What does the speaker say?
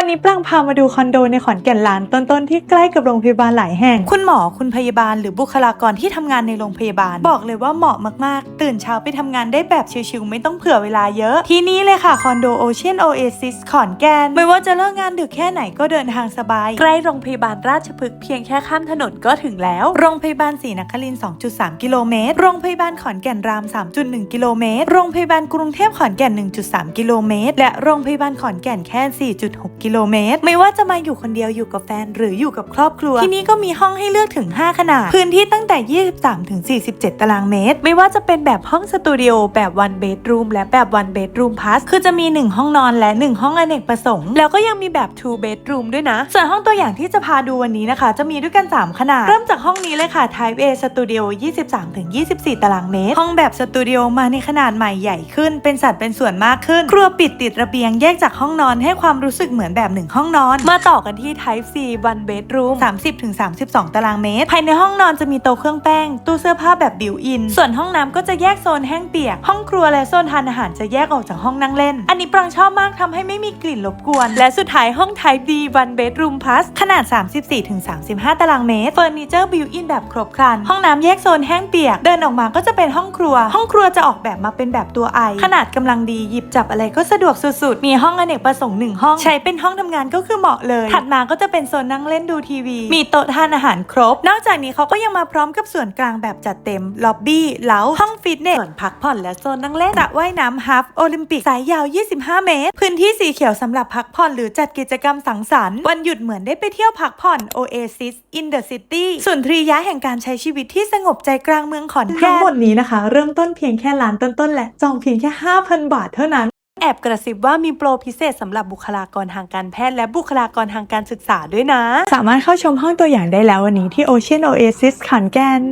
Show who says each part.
Speaker 1: วันนี้ปรางพามาดูคอนโดในขอนแก่นลานต้นๆที่ใกล้กับโรงพยาบาลหลายแห่ง คุณหมอคุณพยาบาลหรือบุคลากรที่ทำงานในโรงพยาบาล บอกเลยว่าเหมาะมากๆ ตื่นเช้าไปทำงานได้แบบชิวๆไม่ต้องเผื่อเวลาเยอะ ที่นี่เลยค่ะคอนโดโอเชียนโอเอซิสขอนแก่นไม่ว่าจะเลิกงานดึกแค่ไหนก็เดินทางสบาย ใกล้โรงพยาบาลราชพฤกษ์เพียงแค่ข้ามถนนก็ถึงแล้ว โรงพยาบาลศรีนครินทร์2.3 กิโลเมตร โรงพยาบาลขอนแก่นราม 3.1 กิโลเมตร โรงพยาบาลกรุงเทพขอนแก่น 1.3 กิโลเมตร และโรงพยาบาลขอนแก่นแค่ 4.6กิโลเมตร ไม่ว่าจะมาอยู่คนเดียวอยู่กับแฟน หรืออยู่กับครอบครัว ที่นี่ก็มีห้องให้เลือกถึง 5 ขนาด พื้นที่ตั้งแต่ 23 ถึง 47 ตารางเมตร ไม่ว่าจะเป็นแบบห้องสตูดิโอแบบ one bedroom และแบบ one bedroom plus คือจะมี 1 ห้องนอนและ 1 ห้องอเนกประสงค์ แล้วก็ยังมีแบบ two bedroom ด้วยนะ ส่วนห้องตัวอย่างที่จะพาดูวันนี้นะคะ จะมีด้วยกัน 3 ขนาด เริ่มจากห้องนี้เลยค่ะ Type A Studio 23ถึง24 ตารางเมตร ห้องแบบสตูดิโอมาในขนาดใหม่ใหญ่ขึ้น เป็นสัดเป็นส่วนมากขึ้น ครัวปิดติดระเบียงแยกจากห้องนอนให้ความรู้สึกเหมือนแบบหนึ่งห้องนอน มาต่อกันที่ Type C one bedroom 30ถึง32 ตารางเมตร ภายในห้องนอนจะมีโต๊ะเครื่องแป้ง ตู้เสื้อผ้าแบบบิวอิน ส่วนห้องน้ำก็จะแยกโซนแห้งเปียก ห้องครัวและโซนทานอาหารจะแยกออกจากห้องนั่งเล่น อันนี้ปรางชอบมากทำให้ไม่มีกลิ่นรบกวน และสุดท้ายห้อง Type D one bedroom plus ขนาด 34ถึง35 ตารางเมตร เฟอร์นิเจอร์บิวอินแบบครบครัน ห้องน้ำแยกโซนแห้งเปียก เดินออกมาก็จะเป็นห้องครัว ห้องครัวจะออกแบบมาเป็นแบบตัวไอ ขนาดกำลังดี หยิบจับอะไรก็สะดวกสุดๆ มีห้องอเนกประสงค์หนึ่งห้อง ใช้เป็นห้องทำงานก็คือเหมาะเลย ถัดมาก็จะเป็นโซนนั่งเล่นดูทีวี มีโต๊ะทานอาหารครบ นอกจากนี้เขาก็ยังมาพร้อมกับส่วนกลางแบบจัดเต็ม ล็อบบี้ เล้า ห้องฟิตเนส ส่วนพักผ่อนและโซนนั่งเล่นสระว่ายน้ำฮับโอลิมปิก สายยาว 25 เมตร พื้นที่สีเขียวสำหรับพักผ่อนหรือจัดกิจกรรมสังสรรค์ วันหยุดเหมือนได้ไปเที่ยวพักผ่อน Oasis in the City ส่วนทรียะแห่งการใช้ชีวิตที่สงบใจกลางเมืองขอนแก่น ทั้งหมดนี้นะคะ เริ่มต้นเพียงแค่ล้านต้นๆและจองเพียงแค่ 5,000 บาทเท่านั้น แอบกระซิบว่ามีโปรพิเศษสำหรับบุคลากรทางการแพทย์และบุคลากรทางการศึกษาด้วยนะ สามารถเข้าชมห้องตัวอย่างได้แล้ววันนี้ที่ Ocean Oasis ขอนแก่น